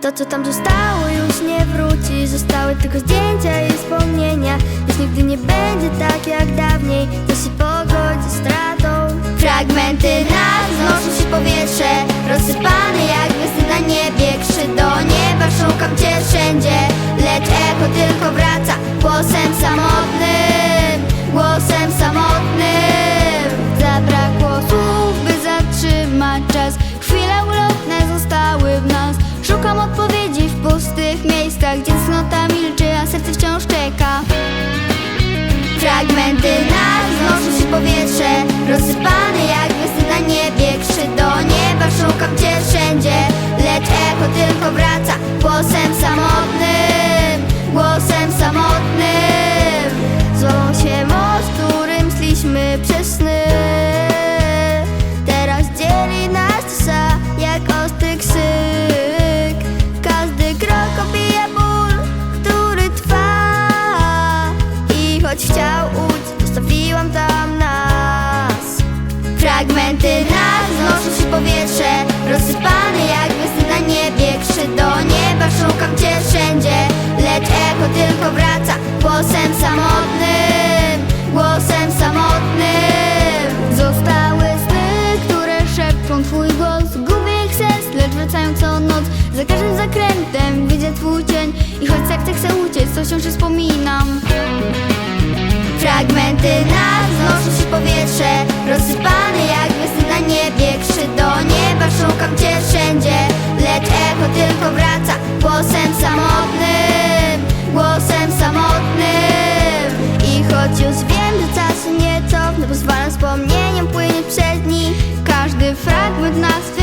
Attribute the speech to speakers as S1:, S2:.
S1: To co tam zostało już nie wróci. Zostały tylko zdjęcia i wspomnienia. Już nigdy nie będzie tak jak dawniej. To się pogodzi z stratą. Fragmenty nas wznoszą się powietrze. Rozsypane jak miejscach Gdzie cnota milczy, a serce wciąż czeka. Fragmenty nas wznoszą się powietrze Rozsypane jak gwiazdy na niebie. Krzy do nieba, szukam cię wszędzie. Lecz echo tylko wraca Głosem samotnym Głosem samotnym. Złamał się most, którym szliśmy przez sny choć chciał uciec, zostawiłam tam nas. Fragmenty nas wznoszą się powietrze Rozsypane jak gwiazdy na niebie. Krzy do nieba, szukam cię wszędzie. Lecz echo tylko wraca Głosem samotnym Głosem samotnym. Zostały sny, które szepczą twój głos Gubię ich sens, lecz wracają co noc Za każdym zakrętem. Widzę twój cień I choć serce chce uciec, to wciąż wspominam Zwany jak gwiazdy na niebie Krzy do nieba, szukam cię wszędzie. Lecz echo tylko wraca Głosem samotnym Głosem samotnym. I choć już wiem, że czasu nie cofnę Pozwalam wspomnieniom płynie przed dni Każdy fragment nas